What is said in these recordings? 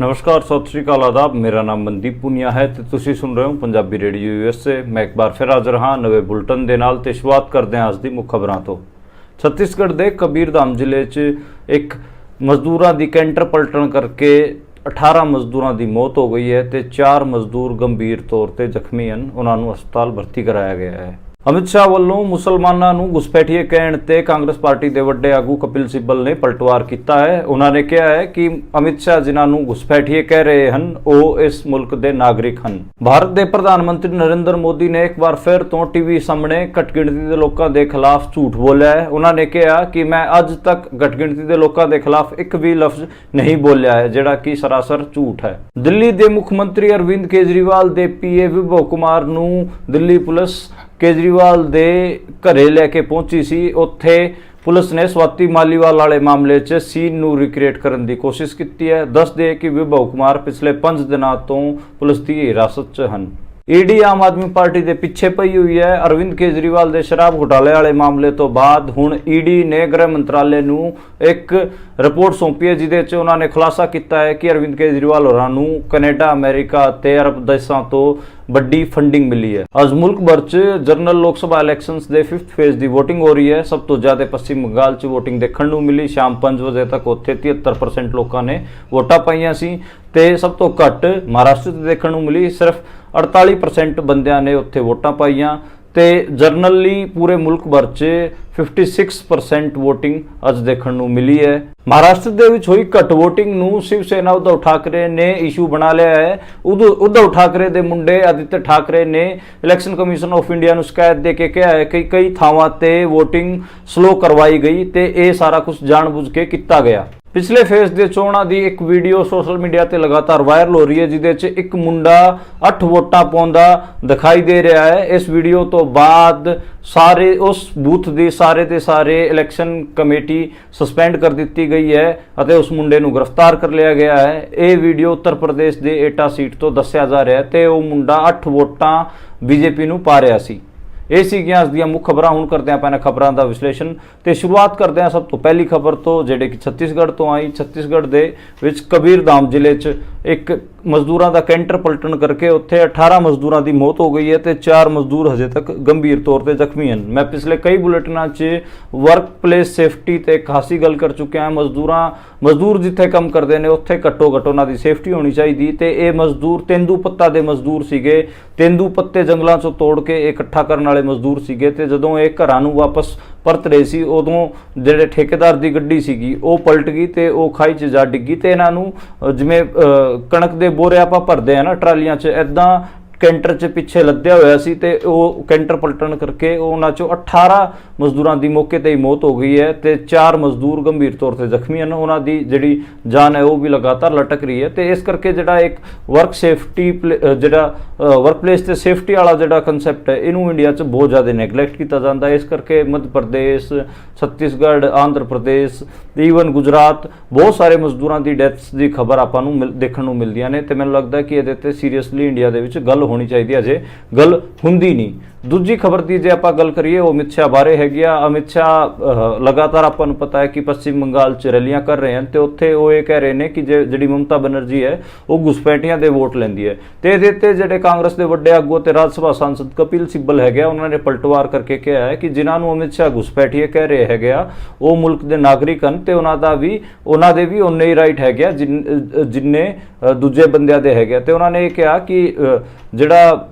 ਨਮਸਕਾਰ, ਸਤਿ ਸ਼੍ਰੀ ਅਕਾਲ ਆਦਾਬ। ਮੇਰਾ ਨਾਮ ਮਨਦੀਪ ਪੁਨੀਆ ਹੈ ਤੇ ਤੁਸੀਂ ਸੁਣ ਰਹੇ ਹੋ ਪੰਜਾਬੀ ਰੇਡੀਓ ਯੂਐਸਏ ਮੈਂ ਇੱਕ ਵਾਰ ਫਿਰ ਹਾਜ਼ਰ ਹਾਂ ਨਵੇਂ ਬੁਲਟਨ ਦੇ ਨਾਲ ਤੇ ਸ਼ੁਰੂਆਤ ਕਰਦੇ ਹਾਂ ਅੱਜ ਦੀ ਮੁੱਖ ਖਬਰਾਂ ਤੋਂ। ਛੱਤੀਸਗੜ੍ਹ ਦੇ ਕਬੀਰਧਾਮ ਜ਼ਿਲ੍ਹੇ 'ਚ ਇੱਕ ਮਜ਼ਦੂਰਾਂ ਦੀ ਕੈਂਟਰ ਪਲਟਣ ਕਰਕੇ 18 ਮਜ਼ਦੂਰਾਂ ਦੀ ਮੌਤ ਹੋ ਗਈ ਹੈ ਤੇ 4 ਮਜ਼ਦੂਰ ਗੰਭੀਰ ਤੌਰ ਤੇ ਜ਼ਖਮੀ ਹਨ। ਉਹਨਾਂ ਨੂੰ ਹਸਪਤਾਲ ਭਰਤੀ ਕਰਾਇਆ ਗਿਆ ਹੈ। ਅਮਿਤ ਸ਼ਾਹ ਵੱਲੋਂ ਮੁਸਲਮਾਨਾਂ ਨੂੰ ਘੁਸਪੈਠੀਏ ਕਹਿਣ ਤੇ ਕਾਂਗਰਸ ਪਾਰਟੀ ਦੇ ਵੱਡੇ ਆਗੂ ਕਪਿਲ ਸਿੱਬਲ ਨੇ ਪਲਟਵਾਰ ਕੀਤਾ ਹੈ। ਉਹਨਾਂ ਨੇ ਕਿਹਾ ਹੈ ਕਿ ਅਮਿਤ ਸ਼ਾਹ ਜਿਨ੍ਹਾਂ ਨੂੰ ਘੁਸਪੈਠੀਏ ਕਹਿ ਰਹੇ ਹਨ, ਉਹ ਇਸ ਮੁਲਕ ਦੇ ਨਾਗਰਿਕ ਹਨ। ਭਾਰਤ ਦੇ ਪ੍ਰਧਾਨ ਮੰਤਰੀ ਨਰਿੰਦਰ ਮੋਦੀ ਨੇ ਇੱਕ ਵਾਰ ਫਿਰ ਤੋਂ ਟੀਵੀ ਸਾਹਮਣੇ ਘਟਗਿਣਤੀ ਦੇ ਲੋਕਾਂ ਦੇ ਖਿਲਾਫ ਝੂਠ ਬੋਲਿਆ ਹੈ। ਉਹਨਾਂ ਨੇ ਕਿਹਾ ਕਿ ਮੈਂ ਅੱਜ ਤੱਕ ਘਟਗਿਣਤੀ ਦੇ ਲੋਕਾਂ ਦੇ ਖਿਲਾਫ ਇੱਕ ਵੀ ਲਫ਼ਜ਼ ਨਹੀਂ ਬੋਲਿਆ ਹੈ, ਜਿਹੜਾ ਕਿ ਸਰਾਸਰ ਝੂਠ ਹੈ। ਦਿੱਲੀ ਦੇ ਮੁੱਖ ਮੰਤਰੀ ਅਰਵਿੰਦ ਕੇਜਰੀਵਾਲ ਦੇ ਪੀਏ ਵਿਭਵ ਕੁਮਾਰ ਨੂੰ ਦਿੱਲੀ ਪੁਲਿਸ ਕੇਜਰੀਵਾਲ ਦੇ ਘਰੇ ਲੈ ਕੇ ਪਹੁੰਚੀ ਸੀ। ਉੱਥੇ ਪੁਲਿਸ ਨੇ ਸਵਾਤੀ ਮਾਲੀਵਾਲ ਵਾਲੇ ਮਾਮਲੇ 'ਚ ਸੀਨ ਨੂੰ ਰਿਕ੍ਰੀਏਟ ਕਰਨ ਦੀ ਕੋਸ਼ਿਸ਼ ਕੀਤੀ ਹੈ। ਦੱਸਦੇ ਕਿ ਵਿਭਵ ਕੁਮਾਰ ਪਿਛਲੇ 5 ਦਿਨਾਂ ਤੋਂ ਪੁਲਿਸ ਦੀ ਹਿਰਾਸਤ 'ਚ ਹਨ। ਈਡੀ ਆਮ ਆਦਮੀ ਪਾਰਟੀ ਦੇ ਪਿੱਛੇ ਪਈ ਹੋਈ ਹੈ। ਅਰਵਿੰਦ ਕੇਜਰੀਵਾਲ ਦੇ ਸ਼ਰਾਬ ਘੁਟਾਲੇ ਵਾਲੇ ਮਾਮਲੇ ਤੋਂ ਬਾਅਦ ਹੁਣ ਈਡੀ ਨੇ ਗ੍ਰਹਿ ਮੰਤਰਾਲੇ ਨੂੰ ਇੱਕ ਰਿਪੋਰਟ ਸੌਂਪੀ ਹੈ, ਜਿਹਦੇ 'ਚ ਉਹਨਾਂ ਨੇ ਖੁਲਾਸਾ ਕੀਤਾ ਹੈ ਕਿ ਅਰਵਿੰਦ ਕੇਜਰੀਵਾਲ ਹੋਰਾਂ ਨੂੰ ਕੈਨੇਡਾ, ਅਮਰੀਕਾ ਤੇ ਅਰਬ ਦੇਸ਼ਾਂ ਤੋਂ ਵੱਡੀ ਫੰਡਿੰਗ ਮਿਲੀ ਹੈ। ਅੱਜ ਮੁਲਕ ਭਰ 'ਚ ਜਨਰਲ ਲੋਕ ਸਭਾ ਇਲੈਕਸ਼ਨਸ ਦੇ 5th ਫੇਜ਼ ਦੀ VOTING ਹੋ ਰਹੀ ਹੈ। ਸਭ ਤੋਂ ਜ਼ਿਆਦਾ ਪੱਛਮੀ ਬੰਗਾਲ 'ਚ VOTING ਦੇਖਣ ਨੂੰ ਮਿਲੀ। ਸ਼ਾਮ 5 ਵਜੇ ਤੱਕ ਉੱਥੇ 73% ਲੋਕਾਂ ਨੇ ਵੋਟਾਂ ਪਾਈਆਂ ਸੀ ਤੇ ਸਭ ਤੋਂ ਘੱਟ ਮਹਾਰਾਸ਼ਟਰ 'ਚ ਦੇਖਣ ਨੂੰ ਮਿਲੀ। ਸਿਰਫ 48% ਬੰਦਿਆਂ ਨੇ ਉੱਥੇ ਵੋਟਾਂ ਪਾਈਆਂ ਤੇ ਜਰਨਲੀ ਪੂਰੇ ਮੁਲਕ ਭਰ 'ਚ 56% ਵੋਟਿੰਗ ਅੱਜ ਦੇਖਣ ਨੂੰ ਮਿਲੀ ਹੈ। ਮਹਾਰਾਸ਼ਟਰ ਦੇ ਵਿੱਚ ਹੋਈ ਘੱਟ ਵੋਟਿੰਗ ਨੂੰ ਸ਼ਿਵ ਸੈਨਾ ਉਧਵ ਠਾਕਰੇ ਨੇ ਇਸ਼ੂ ਬਣਾ ਲਿਆ ਹੈ। ਉਧਵ ਠਾਕਰੇ ਦੇ ਮੁੰਡੇ ਆਦਿੱਤਯ ਠਾਕਰੇ ਨੇ ਇਲੈਕਸ਼ਨ ਕਮਿਸ਼ਨ ਆਫ ਇੰਡੀਆ ਨੂੰ ਸ਼ਿਕਾਇਤ ਦੇ ਕੇ ਕਿਹਾ ਹੈ ਕਿ ਕਈ ਥਾਵਾਂ ਤੇ ਵੋਟਿੰਗ ਸਲੋ ਕਰਵਾਈ ਗਈ ਤੇ ਇਹ ਸਾਰਾ ਕੁਝ ਜਾਣਬੁੱਝ ਕੇ ਕੀਤਾ ਗਿਆ। ਪਿਛਲੇ ਫੇਸ ਦੇ ਚੋਣਾਂ ਦੀ ਇੱਕ ਵੀਡੀਓ ਸੋਸ਼ਲ ਮੀਡੀਆ ਤੇ ਲਗਾਤਾਰ ਵਾਇਰਲ ਹੋ ਰਹੀ ਹੈ, ਜਿਹਦੇ 'ਚ ਇੱਕ ਮੁੰਡਾ 8 ਵੋਟਾਂ ਪਾਉਂਦਾ ਦਿਖਾਈ ਦੇ ਰਿਹਾ ਹੈ। ਇਸ ਵੀਡੀਓ ਤੋਂ ਬਾਅਦ ਸਾਰੇ ਉਸ ਬੂਥ ਦੀ ਸਾਰੇ ਦੇ ਸਾਰੇ ਇਲੈਕਸ਼ਨ ਕਮੇਟੀ ਸਸਪੈਂਡ ਕਰ ਦਿੱਤੀ ਗਈ ਹੈ ਅਤੇ ਉਸ ਮੁੰਡੇ ਨੂੰ ਗ੍ਰਿਫਤਾਰ ਕਰ ਲਿਆ ਗਿਆ ਹੈ। ਇਹ ਵੀਡੀਓ ਉੱਤਰ ਪ੍ਰਦੇਸ਼ ਦੇ ਏਟਾ ਸੀਟ ਤੋਂ ਦੱਸਿਆ ਜਾ ਰਿਹਾ ਹੈ ਤੇ ਉਹ ਮੁੰਡਾ 8 ਵੋਟਾਂ ਬੀਜੇਪੀ ਨੂੰ ਪਾ ਰਿਹਾ ਸੀ। ਇਹ ਸੀਗੀਆਂ ਅੱਜ ਦੀਆਂ ਮੁੱਖ ਖਬਰਾਂ। ਹੁਣ ਕਰਦੇ ਆਪਾਂ ਇਹਨਾਂ ਖਬਰਾਂ ਦਾ ਵਿਸ਼ਲੇਸ਼ਣ ਤੇ ਸ਼ੁਰੂਆਤ ਕਰਦੇ ਹਾਂ ਸਭ ਤੋਂ ਪਹਿਲੀ ਖਬਰ ਤੋਂ, ਜਿਹੜੇ ਕਿ ਛੱਤੀਸਗੜ੍ਹ ਤੋਂ ਆਈ। ਛੱਤੀਸਗੜ੍ਹ ਦੇ ਵਿੱਚ ਕਬੀਰਧਾਮ ਜ਼ਿਲ੍ਹੇ 'ਚ ਇੱਕ ਮਜ਼ਦੂਰਾਂ ਦਾ ਕੈਂਟਰ ਪਲਟਣ ਕਰਕੇ ਉੱਥੇ 18 ਮਜ਼ਦੂਰਾਂ ਦੀ ਮੌਤ ਹੋ ਗਈ ਹੈ ਤੇ 4 ਮਜ਼ਦੂਰ ਹਜੇ ਤੱਕ ਗੰਭੀਰ ਤੌਰ ਤੇ ਜ਼ਖਮੀ ਹਨ। ਮੈਂ ਪਿਛਲੇ ਕਈ ਬੁਲੇਟਿਨਾਂ 'ਚ ਵਰਕ ਪਲੇਸ ਸੇਫਟੀ ਤੇ ਖਾਸੀ ਗੱਲ ਕਰ ਚੁੱਕਿਆ ਹਾਂ। ਮਜ਼ਦੂਰਾਂ, ਮਜ਼ਦੂਰ ਜਿੱਥੇ ਕੰਮ ਕਰਦੇ ਨੇ, ਉੱਥੇ ਘੱਟੋ ਘੱਟ ਉਹਨਾਂ ਦੀ ਸੇਫਟੀ ਹੋਣੀ ਚਾਹੀਦੀ। ਤੇ ਇਹ ਮਜ਼ਦੂਰ ਤੇਂਦੂ ਪੱਤਾ ਦੇ ਮਜ਼ਦੂਰ ਸੀਗੇ। ਤੇਂਦੂ ਪੱਤੇ ਜੰਗਲਾਂ 'ਚੋਂ ਤੋੜ ਕੇ ਇਕੱਠਾ ਕਰਨ ਵਾਲੇ ਮਜ਼ਦੂਰ ਸੀਗੇ ਤੇ ਜਦੋਂ ਇਹ ਘਰਾਂ ਨੂੰ ਵਾਪਸ ਪਰਤ ਰਹੇ ਸੀ ਉਦੋਂ ਜਿਹੜੇ ਠੇਕੇਦਾਰ ਦੀ ਗੱਡੀ ਸੀਗੀ ਉਹ ਪਲਟ ਗਈ ਤੇ ਉਹ ਖਾਈ 'ਚ ਜਾ ਡਿੱਗੀ ਤੇ ਇਹਨਾਂ ਨੂੰ ਜਿਵੇਂ ਅ, ਕਣਕ ਦੇ ਬੋਰੇ ਆਪਾਂ ਭਰਦੇ ਆ ਨਾ ਟਰਾਲੀਆਂ 'ਚ ਐਦਾਂ ਕੈਂਟਰ 'ਚ ਪਿੱਛੇ ਲੱਦਿਆ ਹੋਇਆ ਸੀ ਤੇ ਉਹ ਕੈਂਟਰ ਪਲਟਣ ਕਰਕੇ ਉਹਨਾਂ 'ਚੋਂ 18 ਮਜ਼ਦੂਰਾਂ ਦੀ ਮੌਕੇ ਤੇ ਹੀ ਮੌਤ ਹੋ ਗਈ ਹੈ ਤੇ 4 ਮਜ਼ਦੂਰ ਗੰਭੀਰ ਤੌਰ ਤੇ ਜ਼ਖਮੀ ਹਨ। ਉਹਨਾਂ ਦੀ ਜਿਹੜੀ ਜਾਨ ਹੈ ਉਹ ਵੀ ਲਗਾਤਾਰ ਲਟਕ ਰਹੀ ਹੈ ਤੇ ਇਸ ਕਰਕੇ ਜਿਹੜਾ ਇੱਕ ਵਰਕ ਸੇਫਟੀ ਜਿਹੜਾ ਵਰਕ ਪਲੇਸ ਤੇ ਸੇਫਟੀ ਵਾਲਾ ਜਿਹੜਾ ਕਨਸੈਪਟ ਹੈ, ਇਹਨੂੰ ਇੰਡੀਆ 'ਚ ਬਹੁਤ ਜ਼ਿਆਦਾ ਨੈਗਲੈਕਟ ਕੀਤਾ ਜਾਂਦਾ ਹੈ। ਇਸ ਕਰਕੇ ਮੱਧ ਪ੍ਰਦੇਸ਼, ਛੱਤੀਸਗੜ੍ਹ, ਆਂਧਰ ਪ੍ਰਦੇਸ਼ ਈਵਨ ਗੁਜਰਾਤ, ਬਹੁਤ ਸਾਰੇ ਮਜ਼ਦੂਰਾਂ ਦੀ ਡੈਥਸ ਦੀ ਖਬਰ ਆਪਾਂ ਨੂੰ ਮਿਲ- ਦੇਖਣ ਨੂੰ ਮਿਲਦੀਆਂ ਨੇ ਤੇ ਮੈਨੂੰ ਲੱਗਦਾ ਕਿ ਇਹਦੇ ਤੇ ਸੀਰੀਅਸਲੀ ਇੰਡੀਆ ਦੇ ਵਿੱਚ ਗੱਲ ਹੋਣੀ ਚਾਹੀਦੀ ਹੈ ਅਜੇ ਗੱਲ ਹੁੰਦੀ ਨਹੀਂ ਦੂਜੀ ਖਬਰ ਦੀ ਜੇ ਆਪਾਂ ਗੱਲ ਕਰੀਏ, ਉਹ ਅਮਿਤ ਸ਼ਾਹ ਬਾਰੇ ਹੈਗੀ ਆ। ਅਮਿਤ ਸ਼ਾਹ ਲਗਾਤਾਰ ਆਪਾਂ ਨੂੰ ਪਤਾ ਹੈ ਕਿ ਪੱਛਮੀ ਬੰਗਾਲ 'ਚ ਰੈਲੀਆਂ ਕਰ ਰਹੇ ਹਨ ਤੇ ਉੱਥੇ ਉਹ ਇਹ ਕਹਿ ਰਹੇ ਨੇ ਕਿ ਜੇ- ਜਿਹੜੀ ਮਮਤਾ ਬਨਰਜੀ ਹੈ, ਉਹ ਘੁਸਪੈਠੀਆਂ ਦੇ ਵੋਟ ਲੈਂਦੀ ਹੈ। ਤੇ ਇਹਦੇ ਤੇ ਜਿਹੜੇ ਕਾਂਗਰਸ ਦੇ ਵੱਡੇ ਆਗੂ ਤੇ ਰਾਜ ਸਭਾ ਸਾਂਸਦ ਕਪਿਲ ਸਿੱਬਲ ਹੈਗੇ ਆ, ਉਹਨਾਂ ਨੇ ਪਲਟਵਾਰ ਕਰਕੇ ਕਿਹਾ ਹੈ ਕਿ ਜਿਨ੍ਹਾਂ ਨੂੰ ਅਮਿਤ ਸ਼ਾਹ ਘੁਸਪੈਠੀਏ ਕਹਿ ਰਹੇ ਹੈਗੇ ਆ, ਉਹ ਮੁਲਕ ਦੇ ਨਾਗਰਿਕ ਹਨ ਤੇ ਉਹਨਾਂ ਦਾ ਵੀ ਉਹਨਾਂ ਦੇ ਵੀ ਉਨੇ ਹੀ ਰਾਈਟ ਹੈਗੇ ਆ, ਜਿਨ- ਜਿੰਨੇ ਦੂਜੇ ਬੰਦਿਆਂ ਦੇ ਹੈਗੇ ਆ। ਤੇ ਉਹਨਾਂ ਨੇ ਇਹ ਕਿਹਾ ਕਿ ਜਿਹੜਾ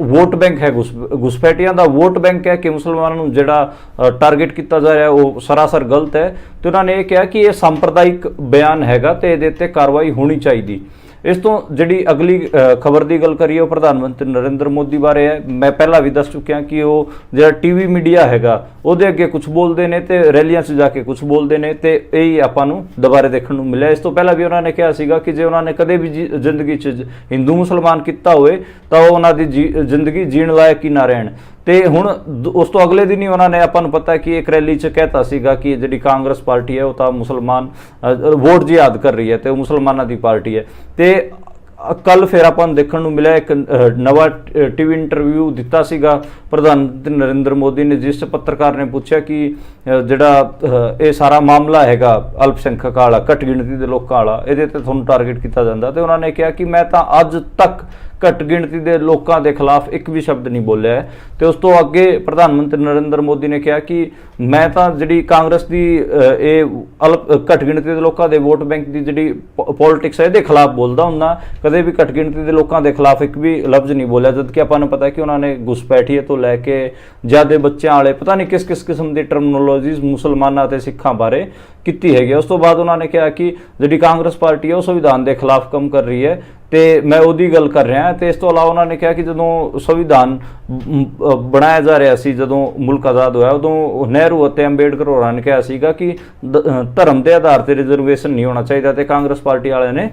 ਵੋਟ ਬੈਂਕ ਹੈ ਘੁਸ- ਘੁਸਪੈਠੀਆਂ ਦਾ ਵੋਟ ਬੈਂਕ ਹੈ ਕਿ ਮੁਸਲਮਾਨਾਂ ਨੂੰ ਜਿਹੜਾ ਟਾਰਗੇਟ ਕੀਤਾ ਜਾ ਰਿਹਾ ਉਹ ਸਰਾਸਰ ਗਲਤ ਹੈ ਤੇ ਉਹਨਾਂ ਨੇ ਇਹ ਕਿਹਾ ਕਿ ਇਹ ਸੰਪਰਦਾਇਕ ਬਿਆਨ ਹੈਗਾ ਤੇ ਇਹਦੇ ਉੱਤੇ ਕਾਰਵਾਈ ਹੋਣੀ ਚਾਹੀਦੀ ਇਸ ਤੋਂ ਜਿਹੜੀ ਅਗਲੀ ਖਬਰ ਦੀ ਗੱਲ ਕਰੀਏ, ਉਹ ਪ੍ਰਧਾਨ ਮੰਤਰੀ ਨਰਿੰਦਰ ਮੋਦੀ ਬਾਰੇ ਹੈ। ਮੈਂ ਪਹਿਲਾਂ ਵੀ ਦੱਸ ਚੁੱਕਿਆ ਕਿ ਉਹ ਜਿਹੜਾ ਟੀਵੀ ਮੀਡੀਆ ਹੈਗਾ, ਉਹਦੇ ਅੱਗੇ ਕੁਝ ਬੋਲਦੇ ਨੇ ਤੇ ਰੈਲੀਆਂ 'ਚ ਜਾ ਕੇ ਕੁਝ ਬੋਲਦੇ ਨੇ ਤੇ ਇਹ ਹੀ ਆਪਾਂ ਨੂੰ ਦੁਬਾਰੇ ਦੇਖਣ ਨੂੰ ਮਿਲਿਆ। ਇਸ ਤੋਂ ਪਹਿਲਾਂ ਵੀ ਉਹਨਾਂ ਨੇ ਕਿਹਾ ਸੀਗਾ ਕਿ ਜੇ ਉਹਨਾਂ ਨੇ ਕਦੇ ਵੀ ਜੀ- ਜ਼ਿੰਦਗੀ 'ਚ ਹਿੰਦੂ ਮੁਸਲਮਾਨ ਕੀਤਾ ਹੋਵੇ, ਤਾਂ ਉਹ ਉਹਨਾਂ ਦੀ ਜੀ- ਜ਼ਿੰਦਗੀ ਜੀਣ ਲਾਇਕ ਹੀ ਨਾ ਰਹਿਣ। ਤੇ ਹੁਣ ਦ- ਉਸ ਤੋਂ ਅਗਲੇ ਦਿਨ ਹੀ ਉਹਨਾਂ ਨੇ ਆਪਾਂ ਨੂੰ ਪਤਾ ਕਿ ਇੱਕ ਰੈਲੀ 'ਚ ਕਹਿਤਾ ਸੀਗਾ ਕਿ ਜਿਹੜੀ ਕਾਂਗਰਸ ਪਾਰਟੀ ਹੈ ਉਹ ਤਾਂ ਮੁਸਲਮਾਨ ਵੋਟ ਵੋਟ ਜਿਹਾਦ ਕਰ ਰਹੀ ਹੈ ਤੇ ਉਹ ਮੁਸਲਮਾਨਾਂ ਦੀ ਪਾਰਟੀ ਹੈ। ਤੇ ਕੱਲ ਫਿਰ ਆਪਾਂ ਨੂੰ ਦੇਖਣ ਨੂੰ ਮਿਲਿਆ ਇੱਕ ਅਹ, ਨਵਾਂ ਟੀਵੀ ਇੰਟਰਵਿਊ ਦਿੱਤਾ ਸੀਗਾ ਪ੍ਰਧਾਨ ਮੰਤਰੀ ਨਰਿੰਦਰ ਮੋਦੀ ਨੇ ਜਿਸ 'ਚ ਪੱਤਰਕਾਰ ਨੇ ਪੁੱਛਿਆ ਕਿ ਜਿਹੜਾ ਇਹ ਸਾਰਾ ਮਾਮਲਾ ਹੈਗਾ ਅਲਪਸੰਖਕ ਵਾਲਾ ਘੱਟ ਗਿਣਤੀ ਦੇ ਲੋਕਾਂ ਵਾਲਾ ਇਹਦੇ ਤੇ ਤੁਹਾਨੂੰ ਟਾਰਗੇਟ ਕੀਤਾ ਜਾਂਦਾ। ਤੇ ਉਹਨਾਂ ਨੇ ਕਿਹਾ ਕਿ ਮੈਂ ਤਾਂ ਅੱਜ ਤੱਕ ਘੱਟ ਗਿਣਤੀ ਦੇ ਲੋਕਾਂ ਦੇ ਖਿਲਾਫ ਇੱਕ ਵੀ ਸ਼ਬਦ ਨਹੀਂ ਬੋਲਿਆ ਹੈ। ਤੇ ਉਸ ਤੋਂ ਅੱਗੇ ਪ੍ਰਧਾਨ ਮੰਤਰੀ ਨਰਿੰਦਰ ਮੋਦੀ ਨੇ ਕਿਹਾ ਕਿ ਮੈਂ ਤਾਂ ਜਿਹੜੀ ਕਾਂਗਰਸ ਦੀ ਇਹ ਅਲਪ ਘੱਟ ਗਿਣਤੀ ਦੇ ਲੋਕਾਂ ਦੇ ਵੋਟ ਬੈਂਕ ਦੀ ਜਿਹੜੀ ਪੋਲਿਟਿਕਸ ਹੈ, ਇਹਦੇ ਖਿਲਾਫ ਬੋਲਦਾ ਹੁੰਦਾ। ਕਦੇ ਵੀ ਘੱਟ ਗਿਣਤੀ ਦੇ ਲੋਕਾਂ ਦੇ ਖਿਲਾਫ ਇੱਕ ਵੀ ਲਫ਼ਜ਼ ਨਹੀਂ ਬੋਲਿਆ ਜਦ ਕਿ ਆਪਾਂ ਨੂੰ ਪਤਾ ਹੈ ਕਿ ਉਹਨਾਂ ਨੇ ਘੁਸਪੈਠੀਏ ਤੋਂ ਲੈ ਕੇ ਜਿਆਦੇ ਬੱਚਿਆਂ ਵਾਲੇ, ਪਤਾ ਨਹੀਂ ਕਿਸ ਕਿਸ ਕਿਸਮ ਦੀ ਟਰਮਨੋਲੋਜੀਜ਼ ਮੁਸਲਮਾਨਾਂ ਅਤੇ ਸਿੱਖਾਂ ਬਾਰੇ ਕੀਤੀ ਹੈਗੀ ਉਸ ਤੋਂ ਬਾਅਦ ਉਹਨਾਂ ਨੇ ਕਿਹਾ ਕਿ ਜਿਹੜੀ ਕਾਂਗਰਸ ਪਾਰਟੀ ਹੈ, ਉਹ ਸੰਵਿਧਾਨ ਦੇ ਖਿਲਾਫ ਕੰਮ ਕਰ ਰਹੀ ਹੈ। ਤੇ ਮੈਂ ਉਹਦੀ ਗੱਲ ਕਰ ਰਿਹਾ ਤੇ ਇਸ ਤੋਂ ਇਲਾਵਾ ਉਹਨਾਂ ਨੇ ਕਿਹਾ ਕਿ ਜਦੋਂ ਸੰਵਿਧਾਨ ਬਣਾਇਆ ਜਾ ਰਿਹਾ ਸੀ, ਜਦੋਂ ਮੁਲਕ ਆਜ਼ਾਦ ਹੋਇਆ, ਉਦੋਂ ਨਹਿਰੂ ਅਤੇ ਅੰਬੇਡਕਰ ਹੋਰਾਂ ਨੇ ਕਿਹਾ ਸੀਗਾ ਕਿ ਦ- ਧਰਮ ਦੇ ਆਧਾਰ ਤੇ ਰਿਜ਼ਰਵੇਸ਼ਨ ਨਹੀਂ ਹੋਣਾ ਚਾਹੀਦਾ ਤੇ ਕਾਂਗਰਸ ਪਾਰਟੀ ਵਾਲਿਆਂ ਨੇ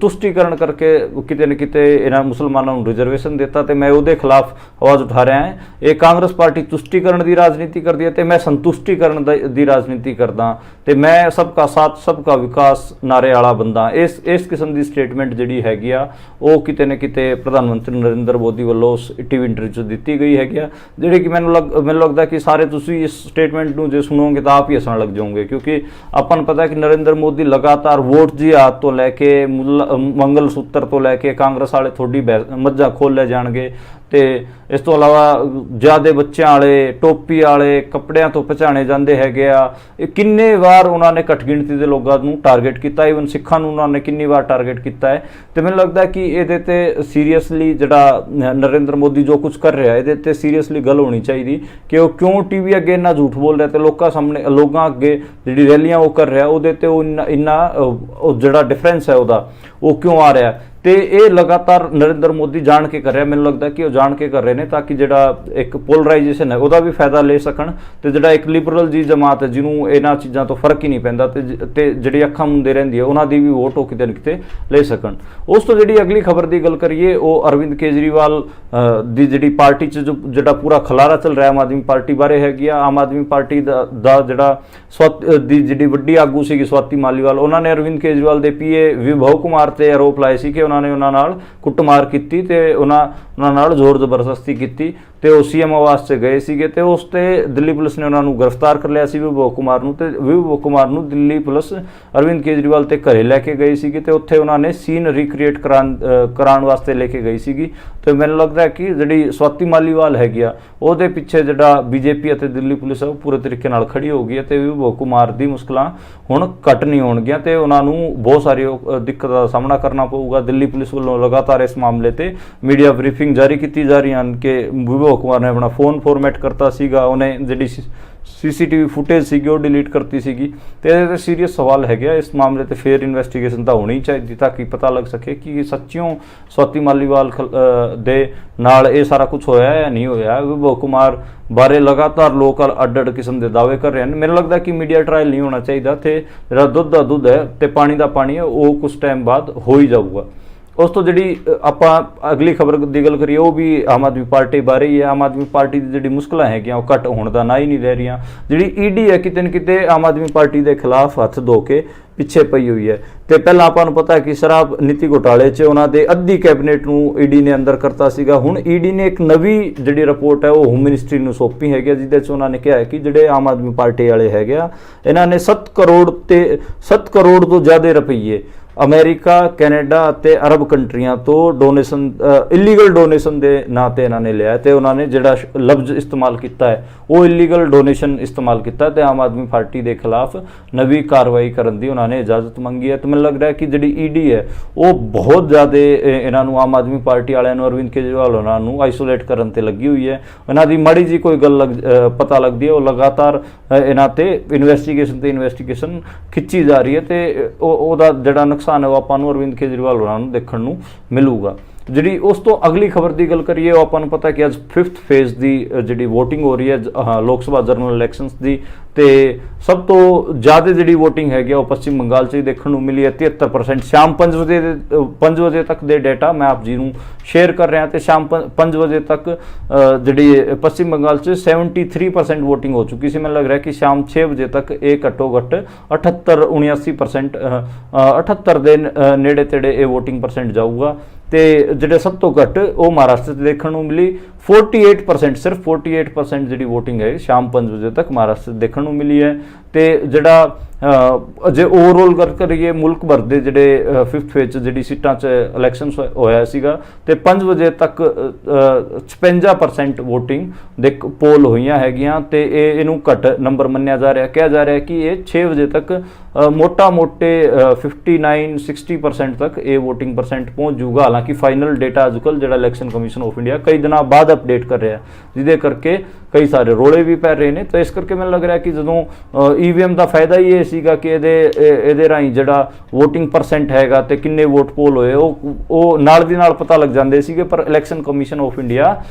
ਤੁਸ਼ਟੀਕਰਨ ਕਰਕੇ ਕਿਤੇ ਨਾ ਕਿਤੇ ਇਹਨਾਂ ਮੁਸਲਮਾਨਾਂ ਨੂੰ ਰਿਜ਼ਰਵੇਸ਼ਨ ਦਿੱਤਾ ਤੇ ਮੈਂ ਉਹਦੇ ਖਿਲਾਫ ਆਵਾਜ਼ ਉਠਾ ਰਿਹਾ ਹਾਂ। ਇਹ ਕਾਂਗਰਸ ਪਾਰਟੀ ਤੁਸ਼ਟੀਕਰਨ ਦੀ ਰਾਜਨੀਤੀ ਕਰਦੀ ਹੈ ਤੇ ਮੈਂ ਸੰਤੁਸ਼ਟੀਕਰਨ ਦਾ- ਦੀ ਰਾਜਨੀਤੀ ਕਰਦਾ ਤੇ ਮੈਂ ਸਭ ਕਾ ਸਾਥ, ਸਭ ਕਾ ਵਿਕਾਸ ਨਾਰੇ ਵਾਲਾ ਬੰਦਾ ਇਸ ਇਸ ਕਿਸਮ ਦੀ ਸਟੇਟਮੈਂਟ ਜਿਹੜੀ ਹੈ ਹੈਗੀ ਆ। ਉਹ ਕਿਤੇ ਨਾ ਕਿਤੇ ਪ੍ਰਧਾਨ ਮੰਤਰੀ ਨਰਿੰਦਰ ਮੋਦੀ ਵੱਲੋਂ ਟੀਵੀ ਇੰਟਰਵਿਊ ਦਿੱਤੀ ਗਈ ਹੈਗੀ ਆ। ਜਿਹੜੀ ਕਿ ਮੈਨੂੰ ਲੱਗ, ਮੈਨੂੰ ਲੱਗਦਾ ਕਿ ਸਾਰੇ ਤੁਸੀਂ ਇਸ ਸਟੇਟਮੈਂਟ ਨੂੰ ਜੇ ਸੁਣੋਗੇ ਤਾਂ ਆਪ ਹੀ ਹੱਸਣ ਲੱਗ ਜਾਓਗੇ, ਕਿਉਂਕਿ ਆਪਾਂ ਨੂੰ ਪਤਾ ਕਿ ਨਰਿੰਦਰ ਮੋਦੀ ਲਗਾਤਾਰ ਵੋਟ ਜੀ ਜਿਹਾਦ ਤੋਂ ਲੈ ਕੇ ਮੁੱਲ- ਮੰਗਲ ਸੂਤਰ ਤੋਂ ਲੈ ਕੇ ਕਾਂਗਰਸ ਵਾਲੇ ਥੋੜੀ ਬਹਿ- ਮੱਝਾਂ ਖੋਲ ਲੈ ਜਾਣਗੇ। ਤੇ ਇਸ ਤੋਂ ਇਲਾਵਾ ਜਿਆਦੇ ਬੱਚਿਆਂ ਵਾਲੇ, ਟੋਪੀ ਵਾਲੇ, ਕੱਪੜਿਆਂ ਤੋਂ ਪਛਾਣੇ ਜਾਂਦੇ ਹੈਗੇ ਆ। ਇਹ ਕਿੰਨੇ ਵਾਰ ਉਹਨਾਂ ਨੇ ਘੱਟ ਗਿਣਤੀ ਦੇ ਲੋਕਾਂ ਨੂੰ ਟਾਰਗੇਟ ਕੀਤਾ ਇਵਨ ਸਿੱਖਾਂ ਨੂੰ ਉਹਨਾਂ ਨੇ ਕਿੰਨੀ ਵਾਰ ਟਾਰਗੇਟ ਕੀਤਾ ਹੈ। ਤੇ ਮੈਨੂੰ ਲੱਗਦਾ ਕਿ ਇਹਦੇ ਤੇ ਸੀਰੀਅਸਲੀ ਜਿਹੜਾ ਨਰਿੰਦਰ ਮੋਦੀ ਜੋ ਕੁਝ ਕਰ ਰਿਹਾ, ਇਹਦੇ ਤੇ ਸੀਰੀਅਸਲੀ ਗੱਲ ਹੋਣੀ ਚਾਹੀਦੀ ਕਿ ਉਹ ਕਿਉਂ ਟੀਵੀ ਅੱਗੇ ਇੰਨਾ ਝੂਠ ਬੋਲ ਰਿਹਾ ਤੇ ਲੋਕਾਂ ਸਾਹਮਣੇ, ਲੋਕਾਂ ਅੱਗੇ ਜਿਹੜੀ ਰੈਲੀਆਂ ਉਹ ਕਰ ਰਿਹਾ, ਉਹਦੇ ਤੇ ਉਹ ਇੰਨਾ- ਇੰਨਾ ਜਿਹੜਾ ਡਿਫਰੈਂਸ ਹੈ ਉਹਦਾ, ਉਹ ਕਿਉਂ ਆ ਰਿਹਾ? ਤੇ ਇਹ ਲਗਾਤਾਰ ਨਰਿੰਦਰ ਮੋਦੀ ਜਾਣ ਕੇ ਕਰ ਰਿਹਾ, ਮੈਨੂੰ ਲੱਗਦਾ ਕਿ ਉਹ ਜਾਣ ਕੇ ਕਰ ਰਹੇ ਨੇ ਤਾਂ ਕਿ ਜਿਹੜਾ ਇੱਕ ਪੋਲਰਾਈਜੇਸ਼ਨ ਹੈ, ਉਹਦਾ ਵੀ ਫਾਇਦਾ ਲੈ ਸਕਣ ਤੇ ਜਿਹੜਾ ਇੱਕ ਲਿਬਰਲ ਜੀ ਜਮਾਤ ਹੈ, ਜਿਹਨੂੰ ਇਹਨਾਂ ਚੀਜ਼ਾਂ ਤੋਂ ਫ਼ਰਕ ਹੀ ਨਹੀਂ ਪੈਂਦਾ ਤੇ ਜ- ਤੇ ਜਿਹੜੀ ਅੱਖਾਂ ਮੁੰਦੇ ਰਹਿੰਦੀ ਹੈ, ਉਹਨਾਂ ਦੀ ਵੀ ਵੋਟ ਉਹ ਕਿਤੇ ਨਾ ਕਿਤੇ ਲੈ ਸਕਣ। ਉਸ ਤੋਂ ਜਿਹੜੀ ਅਗਲੀ ਖਬਰ ਦੀ ਗੱਲ ਕਰੀਏ, ਉਹ ਅਰਵਿੰਦ ਕੇਜਰੀਵਾਲ ਦੀ ਜਿਹੜੀ ਪਾਰਟੀ 'ਚ ਜੋ ਜਿਹੜਾ ਪੂਰਾ ਖਲਾਰਾ ਚੱਲ ਰਿਹਾ, ਆਮ ਆਦਮੀ ਪਾਰਟੀ ਬਾਰੇ ਹੈਗੀ ਆ, ਆਮ ਆਦਮੀ ਪਾਰਟੀ ਦਾ ਦਾ ਜਿਹੜਾ ਸਵਤ ਦੀ ਜਿਹੜੀ ਵੱਡੀ ਆਗੂ ਸੀਗੀ ਸਵਾਤੀ ਮਾਲੀਵਾਲ, ਉਹਨਾਂ ਨੇ ਅਰਵਿੰਦ ਕੇਜਰੀਵਾਲ ਦੇ ਪੀਏ ਵਿਭਵ ਕੁਮਾਰ ਤੇ ਆਰੋਪ ਲਾਏ ਸੀ ਕਿ ਉਹਨਾਂ ਨੇ ਉਹਨਾਂ ਨਾਲ ਕੁੱਟਮਾਰ ਕੀਤੀ ਤੇ ਉਹਨਾਂ ਉਹਨਾਂ ਨਾਲ ਜ਼ੋਰ ਜ਼ਬਰਦਸਤੀ ਕੀਤੀ। ਤੇ ਉਹ ਸੀਐਮ ਆਵਾਸ 'ਚ ਗਏ ਸੀਗੇ ਤੇ ਉਸ ਤੇ ਦਿੱਲੀ ਪੁਲਿਸ ਨੇ ਉਹਨਾਂ ਨੂੰ ਗ੍ਰਿਫਤਾਰ ਕਰ ਲਿਆ ਸੀ ਵਿਭਵ ਕੁਮਾਰ ਨੂੰ ਤੇ ਵਿਭਵ ਕੁਮਾਰ ਨੂੰ ਦਿੱਲੀ ਪੁਲਿਸ ਅਰਵਿੰਦ ਕੇਜਰੀਵਾਲ ਤੇ ਘਰੇ ਲੈ ਕੇ ਗਈ ਸੀਗੀ ਤੇ ਉੱਥੇ ਉਹਨਾਂ ਨੇ ਸੀਨ ਰੀਕ੍ਰੀਏਟ ਕਰਾਉਣ ਕਰਾਉਣ ਵਾਸਤੇ ਲੈ ਕੇ ਗਈ ਸੀਗੀ। ਤੇ ਮੈਨੂੰ ਲੱਗਦਾ ਕਿ ਜਿਹੜੀ ਸਵਾਤੀ ਮਾਲੀਵਾਲ ਹੈਗੀ ਆ ਉਹਦੇ ਪਿੱਛੇ ਜਿਹੜਾ ਬੀਜੇਪੀ ਅਤੇ ਦਿੱਲੀ ਪੁਲਿਸ ਉਹ ਪੂਰੇ ਤਰੀਕੇ ਨਾਲ ਖੜੀ ਹੋ ਗਈ ਹੈ ਤੇ ਵਿਭਵ ਕੁਮਾਰ ਦੀ ਮੁਸ਼ਕਲਾਂ ਹੁਣ ਘੱਟ ਨਹੀਂ ਹੋਣਗੀਆਂ ਤੇ ਉਹਨਾਂ ਨੂੰ ਬਹੁਤ ਸਾਰੀ ਉਹ, ਦਿੱਕਤਾਂ ਦਾ ਸਾਹਮਣਾ ਕਰਨਾ ਪਊਗਾ। ਦਿੱਲੀ ਪੁਲਿਸ ਵੱਲੋਂ ਲਗਾਤਾਰ ਇਸ ਮਾਮਲੇ ਤੇ ਮੀਡੀਆ ਬਰੀਫਿੰਗ ਜਾਰੀ ਕੀਤੀ ਜਾ ਰਹੀ ਹਨ ਕਿ ਵਿਭਵ ਕੁਮਾਰ ਨੇ ਆਪਣਾ ਫੋਨ ਫਾਰਮੈਟ ਕਰਤਾ ਸੀਗਾ, ਉਹਨੇ ਜਿਹੜੀ ਸੀਸੀਟੀਵੀ ਫੁਟੇਜ ਸੀਗੀ, ਉਹ ਡਿਲੀਟ ਕਰਤੀ ਸੀਗੀ। ਤੇ ਇਹਦੇ ਤੇ ਸੀਰੀਅਸ ਸਵਾਲ ਹੈਗੇ ਆ, ਇਸ ਮਾਮਲੇ ਤੇ ਫੇਰ ਇਨਵੈਸਟੀਗੇਸ਼ਨ ਤਾਂ ਹੋਣੀ ਚਾਹੀਦੀ, ਤਾਂ ਕਿ ਪਤਾ ਲੱਗ ਸਕੇ ਕਿ ਸੱਚਿਓਂ ਸਵਾਤੀ ਮਾਲੀਵਾਲ ਖਲ- ਦੇ ਨਾਲ ਇਹ ਸਾਰਾ ਕੁਝ ਹੋਇਆ ਜਾਂ ਨਹੀਂ ਹੋਇਆ। ਵਿਭਵ ਕੁਮਾਰ ਬਾਰੇ ਲਗਾਤਾਰ ਲੋਕ ਅੱਡ ਅੱਡ ਕਿਸਮ ਦੇ ਦਾਅਵੇ ਕਰ ਰਹੇ ਹਨ। ਮੈਨੂੰ ਲੱਗਦਾ ਕਿ ਮੀਡੀਆ ਟ੍ਰਾਇਲ ਨਹੀਂ ਹੋਣਾ ਚਾਹੀਦਾ, ਤੇ ਜਿਹੜਾ ਦੁੱਧ ਦਾ ਦੁੱਧ ਹੈ ਤੇ ਪਾਣੀ ਦਾ ਪਾਣੀ ਹੈ, ਉਹ ਕੁਝ ਟਾਈਮ ਬਾਅਦ ਹੋ ਹੀ ਜਾਊਗਾ। ਉਸ ਤੋਂ ਜਿਹੜੀ ਆਪਾਂ ਅਗਲੀ ਖਬਰ ਦੀ ਗੱਲ ਕਰੀਏ ਉਹ ਵੀ ਆਮ ਆਦਮੀ ਪਾਰਟੀ ਬਾਰੇ ਹੀ ਹੈ। ਆਮ ਆਦਮੀ ਪਾਰਟੀ ਦੀ ਜਿਹੜੀ ਮੁਸ਼ਕਲਾਂ ਹੈਗੀਆਂ ਉਹ ਘੱਟ ਹੋਣ ਦਾ ਨਾ ਹੀ ਨਹੀਂ ਲੈ ਰਹੀਆਂ। ਜਿਹੜੀ ਈਡੀ ਹੈ ਕਿਤੇ ਨਾ ਕਿਤੇ ਆਮ ਆਦਮੀ ਪਾਰਟੀ ਦੇ ਖਿਲਾਫ ਹੱਥ ਧੋ ਕੇ ਪਿੱਛੇ ਪਈ ਹੋਈ ਹੈ। ਤੇ ਪਹਿਲਾਂ ਆਪਾਂ ਨੂੰ ਪਤਾ ਹੈ ਕਿ ਸ਼ਰਾਬ ਨੀਤੀ ਘੁਟਾਲੇ 'ਚ ਉਹਨਾਂ ਦੇ ਅੱਧੀ ਕੈਬਨਿਟ ਨੂੰ ਈਡੀ ਨੇ ਅੰਦਰ ਕਰਤਾ ਸੀਗਾ। ਹੁਣ ਈਡੀ ਨੇ ਇੱਕ ਨਵੀਂ ਜਿਹੜੀ ਰਿਪੋਰਟ ਹੈ ਉਹ ਹੋਮ ਮਿਨਿਸਟਰੀ ਨੂੰ ਸੌਂਪੀ ਹੈਗੀ ਹੈ, ਜਿਹਦੇ 'ਚ ਉਹਨਾਂ ਨੇ ਕਿਹਾ ਹੈ ਕਿ ਜਿਹੜੇ ਆਮ ਆਦਮੀ ਪਾਰਟੀ ਵਾਲੇ ਹੈਗੇ ਆ ਇਹਨਾਂ ਨੇ 7 ਕਰੋੜ ਤੇ 7 ਕਰੋੜ ਤੋਂ ਜ਼ਿਆਦਾ ਰੁਪਈਏ ਅਮਰੀਕਾ, ਕੈਨੇਡਾ ਅਤੇ ਅਰਬ ਕੰਟਰੀਆਂ ਤੋਂ ਡੋਨੇਸ਼ਨ ਇਲੀਗਲ ਡੋਨੇਸ਼ਨ ਦੇ ਨਾਂ ਤੇ ਇਹਨਾਂ ਨੇ ਲਿਆ ਤੇ ਉਹਨਾਂ ਨੇ ਜਿਹੜਾ ਲਫ਼ਜ਼ ਇਸਤੇਮਾਲ ਕੀਤਾ ਹੈ, ਉਹ ਇਲੀਗਲ ਡੋਨੇਸ਼ਨ ਇਸਤੇਮਾਲ ਕੀਤਾ ਤੇ ਆਮ ਆਦਮੀ ਪਾਰਟੀ ਦੇ ਖਿਲਾਫ ਨਵੀਂ ਕਾਰਵਾਈ ਕਰਨ ਦੀ ਉਹਨਾਂ ਨੇ ਇਜਾਜ਼ਤ ਮੰਗੀ ਹੈ ਤੇ ਮੈਨੂੰ ਲੱਗ ਰਿਹਾ ਹੈ ਕਿ ਜਿਹੜੀ ਈਡੀ ਹੈ, ਉਹ ਬਹੁਤ ਜ਼ਿਆਦਾ ਇਹਨਾਂ ਨੂੰ ਆਮ ਆਦਮੀ ਪਾਰਟੀ ਵਾਲਿਆਂ ਨੂੰ ਅਰਵਿੰਦ ਕੇਜਰੀਵਾਲ ਉਹਨਾਂ ਨੂੰ ਆਈਸੋਲੇਟ ਕਰਨ ਤੇ ਲੱਗੀ ਹੋਈ ਹੈ। ਇਹਨਾਂ ਦੀ ਮਾੜੀ ਜੀ ਕੋਈ ਗੱਲ ਲੱਗ- ਪਤਾ ਲੱਗਦੀ ਹੈ, ਉਹ ਲਗਾਤਾਰ ਇਹਨਾਂ ਤੇ ਇਨਵੈਸਟੀਗੇਸ਼ਨ ਤੇ ਇਨਵੈਸਟੀਗੇਸ਼ਨ ਖਿੱਚੀ ਜਾ ਰਹੀ ਹੈ ਤੇ ਉਹ, ਉਹਦਾ ਜਿਹੜਾ ਨੁਕਸਾਨ ਹੈ ਉਹ ਆਪਾਂ ਨੂੰ ਅਰਵਿੰਦ ਕੇਜਰੀਵਾਲ ਹੋਰਾਂ ਨੂੰ ਦੇਖਣ ਨੂੰ ਮਿਲੂਗਾ। ਜਿਹੜੀ ਉਸ ਤੋਂ ਅਗਲੀ ਖਬਰ ਦੀ ਗੱਲ ਕਰੀਏ ਉਹ ਆਪਾਂ ਨੂੰ ਪਤਾ ਕਿ ਅੱਜ 5th ਫੇਜ਼ ਦੀ ਜਿਹੜੀ VOTING ਹੋ ਰਹੀ ਹੈ ਲੋਕ ਸਭਾ ਜਨਰਲ ਇਲੈਕਸ਼ਨਸ ਦੀ। ਤੇ ਸਭ ਤੋਂ ਜ਼ਿਆਦਾ ਜਿਹੜੀ VOTING ਹੈਗੀ ਆ ਉਹ ਪੱਛਮੀ ਬੰਗਾਲ 'ਚ ਹੀ ਦੇਖਣ ਨੂੰ ਮਿਲੀ ਹੈ। 73% ਸ਼ਾਮ 5 ਵਜੇ ਦੇ 5 ਵਜੇ ਤੱਕ ਦੇ ਡਾਟਾ ਮੈਂ ਆਪ ਜੀ ਨੂੰ ਸ਼ੇਅਰ ਕਰ ਰਿਹਾ। ਤੇ ਸ਼ਾਮ 5 ਵਜੇ ਤੱਕ ਜਿਹੜੀ ਪੱਛਮੀ ਬੰਗਾਲ 'ਚ 73% VOTING ਹੋ ਚੁੱਕੀ ਸੀ। ਮੈਨੂੰ ਲੱਗ ਰਿਹਾ ਕਿ ਸ਼ਾਮ 6 ਵਜੇ ਤੱਕ ਇਹ ਘੱਟੋ ਘੱਟ 78 79% ਅ, 78 ਦੇ ਨੇੜੇ ਤੇੜੇ ਇਹ VOTING ਪਰਸੈਂਟ ਜਾਊਗਾ। ਤੇ ਜਿਹੜੇ ਸਭ ਤੋਂ ਘੱਟ ਉਹ ਮਹਾਰਾਸ਼ਟਰ 'ਚ ਦੇਖਣ ਨੂੰ ਮਿਲੀ। 48% ਸਿਰਫ 48% ਜਿਹੜੀ VOTING ਹੈ ਸ਼ਾਮ 5 ਵਜੇ ਤੱਕ ਮਹਾਰਾਸ਼ਟਰ 'ਚ ਦੇਖਣ ਨੂੰ ਮਿਲੀ ਹੈ। ਤੇ ਜਿਹੜਾ ਜੇ ਓਵਰਆਲ ਗੱਲ ਕਰੀਏ ਮੁਲਕ ਭਰ ਦੇ ਜਿਹੜੇ 5th ਫੇਜ਼ ਜਿਹੜੀ ਸੀਟਾਂ 'ਚ ਇਲੈਕਸ਼ਨਸ ਹੋਇਆ ਸੀਗਾ ਤੇ 5 ਵਜੇ ਤੱਕ ਅ, ਅ, 56% VOTING ਦੇ ਪੋਲ ਹੋਈਆਂ ਹੈਗੀਆਂ ਤੇ ਇਹ ਇਹਨੂੰ ਘੱਟ ਨੰਬਰ ਮੰਨਿਆ ਜਾ ਰਿਹਾ। ਕਿਹਾ ਜਾ ਰਿਹਾ ਕਿ ਇਹ 6 ਵਜੇ ਤੱਕ ਮੋਟਾ ਮੋਟੇ 59 60% ਤੱਕ ਇਹ VOTING ਪਰਸੈਂਟ ਪਹੁੰਚ ਜਾਊਗਾ। ਹਾਲਾਂਕਿ ਫਾਈਨਲ ਡਾਟਾ ਅੱਜਕੱਲ ਜਿਹੜਾ ਇਲੈਕਸ਼ਨ ਕਮਿਸ਼ਨ ਆਫ ਇੰਡੀਆ ਕਈ ਦਿਨਾਂ ਬਾਅਦ ਅਪਡੇਟ ਕਰ ਰਿਹਾ ਜਿਹਦੇ ਕਰਕੇ ਕਈ ਸਾਰੇ ਰੋਲੇ ਵੀ ਪੈ ਰਹੇ ਨੇ। ਤਾਂ ਇਸ ਕਰਕੇ ਮੈਨੂੰ ਲੱਗ ਰਿਹਾ ਕਿ ਜਦੋਂ ਈਵੀਐਮ ਦਾ ਫਾਇਦਾ ਹੀ ਇਹ ਸੀਗਾ ਕਿ ਇਹਦੇ ਇਹਦੇ ਰਾਹੀਂ ਜਿਹੜਾ VOTING ਪਰਸੈਂਟ ਹੈਗਾ ਤੇ ਕਿੰਨੇ ਵੋਟ ਪੋਲ ਹੋਏ, ਉਹ ਉਹ ਨਾਲ ਦੀ ਨਾਲ ਪਤਾ ਲੱਗ ਜਾਂਦੇ ਸੀਗੇ, ਪਰ ਇਲੈਕਸ਼ਨ ਕਮਿਸ਼ਨ ਆਫ ਇੰਡੀਆ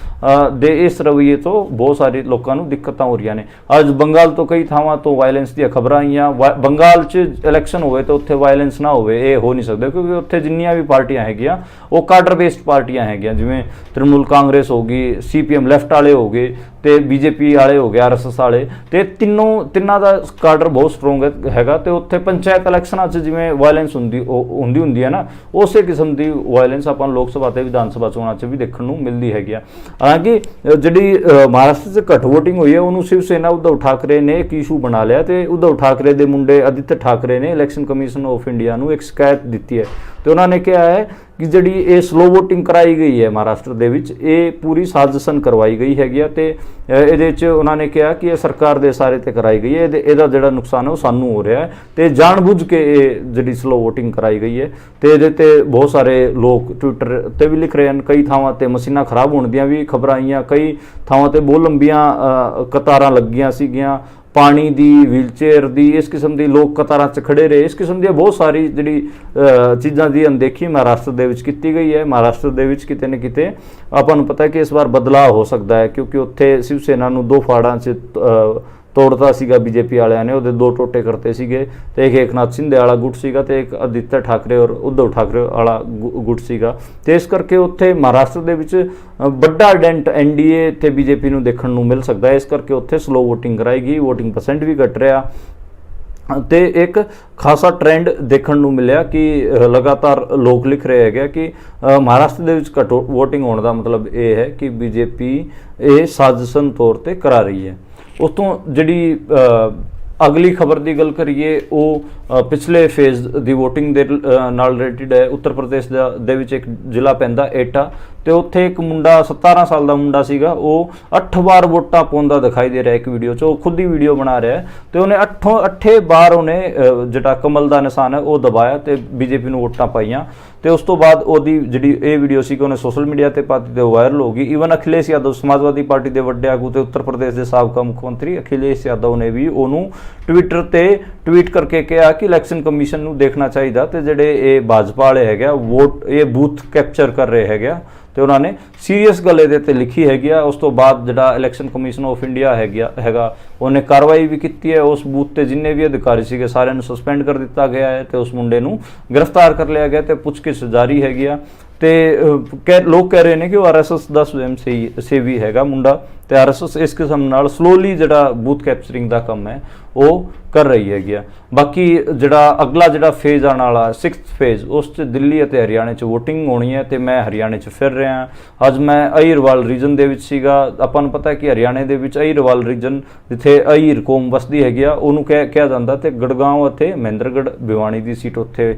ਦੇ ਇਸ ਰਵਈਏ ਤੋਂ ਬਹੁਤ ਸਾਰੇ ਲੋਕਾਂ ਨੂੰ ਦਿੱਕਤਾਂ ਹੋ ਰਹੀਆਂ ਨੇ। ਅੱਜ ਬੰਗਾਲ ਤੋਂ ਕਈ ਥਾਵਾਂ ਤੋਂ ਵਾਇਲੈਂਸ ਦੀਆਂ ਖਬਰਾਂ ਆਈਆਂ, ਵਾ- ਬੰਗਾਲ 'ਚ ਇਲੈਕਸ਼ਨ ਹੋਵੇ ਤਾਂ ਉੱਥੇ ਵਾਇਲੈਂਸ ਨਾ ਹੋਵੇ, ਇਹ ਹੋ ਨਹੀਂ ਸਕਦਾ, ਕਿਉਂਕਿ ਉੱਥੇ ਜਿੰਨੀਆਂ ਵੀ ਪਾਰਟੀਆਂ ਹੈਗੀਆਂ, ਉਹ ਕਾਡਰ ਬੇਸਡ ਪਾਰਟੀਆਂ ਹੈਗੀਆਂ, ਜਿਵੇਂ ਤ੍ਰਿਣਮੂਲ ਕਾਂਗਰਸ ਹੋ ਗਈ, ਸੀਪੀਐਮ ਲੈਫਟ ਵਾਲੇ ਹੋ ਗਏ ਤੇ ਬੀਜੇਪੀ ਵਾਲੇ ਹੋ ਗਏ ਆਰਐਸਐਸ ਵਾਲੇ, ਤੇ ਤਿੰਨੋਂ, ਤਿੰਨਾਂ ਦਾ ਕਾਰਡਰ ਬਹੁਤ ਸਟਰੋਂਗ ਹੈਗਾ, ਤੇ ਉੱਥੇ ਪੰਚਾਇਤ ਇਲੈਕਸ਼ਨਾਂ 'ਚ ਜਿਵੇਂ ਵਾਇਲੈਂਸ ਹੁੰਦੀ ਹੁੰਦੀ ਹੁੰਦੀ ਹੈ ਨਾ, ਉਸੇ ਕਿਸਮ ਦੀ ਵਾਇਲੈਂਸ ਆਪਾਂ ਲੋਕ ਸਭਾ ਤੇ, ਵਿਧਾਨ ਸਭਾ ਚੋਣਾਂ 'ਚ ਵੀ ਦੇਖਣ ਨੂੰ ਮਿਲਦੀ ਹੈਗੀ ਆ। ਹਾਲਾਂਕਿ ਜਿਹੜੀ ਮਹਾਰਾਸ਼ਟਰ 'ਚ ਘੱਟ ਵੋਟਿੰਗ ਹੋਈ ਹੈ, ਉਹਨੂੰ ਸ਼ਿਵ ਸੈਨਾ, ਉਧਵ ਠਾਕਰੇ ਨੇ ਇੱਕ ਇਸ਼ੂ ਬਣਾ ਲਿਆ ਤੇ ਉਧਵ ਠਾਕਰੇ ਦੇ ਮੁੰਡੇ ਅਦਿੱਤ ਠਾਕਰੇ ਨੇ ਇਲੈਕਸ਼ਨ ਕਮਿਸ਼ਨ ਆਫ ਇੰਡੀਆ ਨੂੰ ਇੱਕ ਸ਼ਿਕਾਇਤ ਦਿੱਤੀ ਹੈ। ਤੇ ਉਹਨਾਂ ਨੇ ਕਿਹਾ ਹੈ ਕਿ ਜਿਹੜੀ ਇਹ ਸਲੋ VOTING ਕਰਾਈ ਗਈ ਹੈ ਮਹਾਰਾਸ਼ਟਰ ਦੇ ਵਿੱਚ, ਇਹ ਪੂਰੀ ਸਾਜ਼ਿਸ਼ਨ ਕਰਵਾਈ ਗਈ ਹੈਗੀ ਆ ਤੇ ਇਹਦੇ ਵਿੱਚ ਉਹਨਾਂ ਨੇ ਕਿਹਾ ਕਿ ਇਹ ਸਰਕਾਰ ਦੇ ਸਾਰੇ ਤੇ ਕਰਾਈ ਗਈ ਹੈ, ਇਹਦੇ- ਇਹਦਾ ਜਿਹੜਾ ਨੁਕਸਾਨ ਹੈ ਉਹ ਸਾਨੂੰ ਹੋ ਰਿਹਾ ਹੈ ਤੇ ਜਾਣਬੁੱਝ ਕੇ ਇਹ ਜਿਹੜੀ ਸਲੋ VOTING ਕਰਾਈ ਗਈ ਹੈ ਤੇ ਇਹਦੇ ਤੇ ਬਹੁਤ ਸਾਰੇ ਲੋਕ ਟਵਿੱਟਰ ਤੇ ਵੀ ਲਿਖ ਰਹੇ ਹਨ, ਕਈ ਥਾਵਾਂ ਤੇ ਮਸ਼ੀਨਾਂ ਖਰਾਬ ਹੋਣ ਦੀਆਂ ਵੀ ਖਬਰਾਂ ਆਈਆਂ, ਕਈ ਥਾਵਾਂ ਤੇ ਬਹੁਤ ਲੰਬੀਆਂ ਕਤਾਰਾਂ ਲੱਗੀਆਂ ਸੀਗੀਆਂ ਪਾਣੀ ਦੀ ਵੀਲਚੇਅਰ ਦੀ, ਇਸ ਕਿਸਮ ਦੀ ਲੋਕ ਕਤਾਰਾਂ 'ਚ ਖੜੇ ਰਹੇ। ਇਸ ਕਿਸਮ ਦੀ ਬਹੁਤ ਸਾਰੀ ਜਿਹੜੀ ਚੀਜ਼ਾਂ ਦੀ ਅਣਦੇਖੀ ਮਹਾਰਾਸ਼ਟਰ ਦੇ ਵਿੱਚ ਕੀਤੀ ਗਈ ਹੈ। ਮਹਾਰਾਸ਼ਟਰ ਦੇ ਵਿੱਚ ਕਿਤੇ ਨਾ ਕਿਤੇ ਆਪਾਂ ਨੂੰ ਪਤਾ ਹੈ ਕਿ ਇਸ ਵਾਰ ਬਦਲਾਅ ਹੋ ਸਕਦਾ ਹੈ, ਕਿਉਂਕਿ ਉੱਥੇ ਸ਼ਿਵ ਸੈਨਾ ਨੂੰ ਦੋ ਫਾੜਾਂ 'ਚ ਤੋੜਤਾ ਸੀਗਾ ਬੀਜੇਪੀ ਵਾਲਿਆਂ ਨੇ ਉਹਦੇ ਦੋ ਟੋਟੇ ਕਰਤੇ ਸੀਗੇ ਤੇ ਇੱਕ ਏਕਨਾਥ ਸਿੰਧੇ ਵਾਲਾ ਗੁੱਟ ਸੀਗਾ ਤੇ ਇੱਕ ਅਦਿੱਤਿਆ ਠਾਕਰੇ ਔਰ ਉद्धਵ ਠਾਕਰੇ ਵਾਲਾ ਗੁ- ਗੁੱਟ ਸੀਗਾ। ਤੇ ਇਸ ਕਰਕੇ ਉੱਥੇ ਮਹਾਰਾਸ਼ਟਰ ਦੇ ਵਿੱਚ ਅ, ਵੱਡਾ ਡੈਂਟ ਐਨਡੀਏ ਤੇ ਬੀਜੇਪੀ ਨੂੰ ਦੇਖਣ ਨੂੰ ਮਿਲ ਸਕਦਾ ਹੈ। ਇਸ ਕਰਕੇ ਉੱਥੇ ਸਲੋ ਵੋਟਿੰਗ ਕਰਾਈ ਗਈ VOTING ਪਰਸੈਂਟ ਵੀ ਘਟ ਰਿਹਾ। ਤੇ ਇੱਕ ਖਾਸਾ ਟ੍ਰੈਂਡ ਦੇਖਣ ਨੂੰ ਮਿਲਿਆ ਕਿ ਲਗਾਤਾਰ ਲੋਕ ਲਿਖ ਰਹੇ ਹੈਗੇ ਕਿ ਮਹਾਰਾਸ਼ਟਰ ਦੇ ਵਿੱਚ ਘੱਟ ਵੋਟਿੰਗ ਹੋਣ ਦਾ ਮਤਲਬ ਇਹ ਹੈ ਕਿ ਬੀਜੇਪੀ ਇਹ ਸਾਜ਼ਿਸ਼ਨ ਤੌਰ ਤੇ ਕਰਾ ਰਹੀ ਹੈ। ਉਸ ਤੋਂ ਜਿਹੜੀ ਅਗਲੀ ਖਬਰ ਦੀ ਗੱਲ ਕਰੀਏ ਉਹ ਪਿਛਲੇ ਫੇਜ਼ ਦੀ VOTING ਦੇ ਅ, ਨਾਲ ਰਿਲੇਟਡ ਹੈ। ਉੱਤਰ ਪ੍ਰਦੇਸ਼ ਦਾ ਦੇ ਵਿੱਚ ਇੱਕ ਜ਼ਿਲ੍ਹਾ ਪੈਂਦਾ ਏਟਾ। ਤੇ ਉੱਥੇ ਇੱਕ ਮੁੰਡਾ 17 ਸਾਲ ਦਾ ਮੁੰਡਾ ਸੀਗਾ, ਉਹ 8 ਵਾਰ ਵੋਟਾਂ ਪਾਉਂਦਾ ਦਿਖਾਈ ਦੇ ਰਿਹਾ ਇੱਕ ਵੀਡੀਓ 'ਚ, ਉਹ ਖੁਦ ਹੀ ਵੀਡੀਓ ਬਣਾ ਰਿਹਾ ਹੈ। ਤੇ ਉਹਨੇ 8 8 ਵਾਰ ਉਹਨੇ ਜਿਹੜਾ ਕਮਲ ਦਾ ਨਿਸ਼ਾਨ ਹੈ, ਉਹ ਦਬਾਇਆ ਤੇ ਬੀਜੇਪੀ ਨੂੰ ਵੋਟਾਂ ਪਾਈਆਂ। ਤੇ ਉਸ ਤੋਂ ਬਾਅਦ ਉਹਦੀ ਜਿਹੜੀ ਇਹ ਵੀਡੀਓ ਸੀ ਕਿ ਉਹਨੇ ਸੋਸ਼ਲ ਮੀਡੀਆ ਤੇ ਪਾਤੀ ਤੇ ਵਾਇਰਲ ਹੋ ਗਈ। ਈਵਨ ਅਖਿਲੇਸ਼ ਯਾਦਵ, ਸਮਾਜਵਾਦੀ ਪਾਰਟੀ ਦੇ ਵੱਡੇ ਆਗੂ ਤੇ ਉੱਤਰ ਪ੍ਰਦੇਸ਼ ਦੇ ਸਾਬਕਾ ਮੁੱਖ ਮੰਤਰੀ ਅਖਿਲੇਸ਼ ਯਾਦਵ ਨੇ ਵੀ ਉਹਨੂੰ ਟਵਿੱਟਰ ਤੇ ਟਵੀਟ ਕਰਕੇ ਕਿਹਾ ਕਿ ਇਲੈਕਸ਼ਨ ਕਮਿਸ਼ਨ ਨੂੰ ਦੇਖਣਾ ਚਾਹੀਦਾ ਤੇ ਜਿਹੜੇ ਇਹ ਭਾਜਪਾ ਵਾਲੇ ਹੈਗੇ ਆ ਵੋਟ ਇਹ ਬੂਥ ਕੈਪਚਰ ਕਰ ਰਹੇ ਹੈਗੇ ਆ ਤੇ ਉਹਨਾਂ ਨੇ ਸੀਰੀਅਸ ਗੱਲ ਇਹਦੇ ਤੇ ਲਿਖੀ ਹੈਗੀ ਆ। ਉਸ ਤੋਂ ਬਾਅਦ ਜਿਹੜਾ ਇਲੈਕਸ਼ਨ ਕਮਿਸ਼ਨ ਆਫ ਇੰਡੀਆ ਹੈਗਾ ਹੈਗਾ, ਉਹਨੇ ਕਾਰਵਾਈ ਵੀ ਕੀਤੀ ਹੈ। ਉਸ ਬੂਥ ਤੇ ਜਿੰਨੇ ਵੀ ਅਧਿਕਾਰੀ ਸੀਗੇ, ਸਾਰਿਆਂ ਨੂੰ ਸਸਪੈਂਡ ਕਰ ਦਿੱਤਾ ਗਿਆ ਹੈ ਤੇ ਉਸ ਮੁੰਡੇ ਨੂੰ ਗ੍ਰਿਫਤਾਰ ਕਰ ਲਿਆ ਗਿਆ ਤੇ ਪੁੱਛਗਿੱਛ ਜਾਰੀ ਹੈਗੀ ਆ। ਤੇ ਕਹਿ- ਲੋਕ ਕਹਿ ਰਹੇ ਨੇ ਕਿ ਉਹ ਆਰਐਸਐਸ ਦਾ ਸਵੈਮ ਸੇਵੀ ਸੇਵੀ ਹੈਗਾ ਮੁੰਡਾ। ਤੇ ਆਰਐਸਐਸ ਇਸ ਕਿਸਮ ਨਾਲ ਸਲੋਲੀ ਜਿਹੜਾ ਬੂਥ ਕੈਪਚਰਿੰਗ ਦਾ ਕੰਮ ਹੈ, ਉਹ ਕਰ ਰਹੀ ਹੈਗੀ ਆ। ਬਾਕੀ ਜਿਹੜਾ ਅਗਲਾ ਜਿਹੜਾ ਫੇਜ਼ ਆਉਣ ਵਾਲਾ 6th ਫੇਜ਼ ਉਸ 'ਚ ਦਿੱਲੀ ਅਤੇ ਹਰਿਆਣੇ 'ਚ VOTING ਹੋਣੀ ਹੈ ਤੇ ਮੈਂ ਹਰਿਆਣੇ 'ਚ ਫਿਰ ਰਿਹਾ ਅੱਜ ਮੈਂ ਅਹੀਰਵਾਲ ਰੀਜਨ ਦੇ ਵਿੱਚ ਸੀਗਾ। ਆਪਾਂ ਨੂੰ ਪਤਾ ਹੈ ਕਿ ਹਰਿਆਣੇ ਦੇ ਵਿੱਚ ਅਹੀਰਵਾਲ ਰੀਜਨ ਜਿੱਥੇ ਅਹੀਰ ਕੌਮ ਵਸਦੀ ਹੈਗੀ ਆ, ਉਹਨੂੰ ਕਹਿ ਕਿਹਾ ਜਾਂਦਾ ਤੇ ਗੜਗਾਉਂ ਅਤੇ ਮਹਿੰਦਰਗੜ੍ਹ ਬਿਵਾਣੀ ਦੀ ਸੀਟ ਉੱਥੇ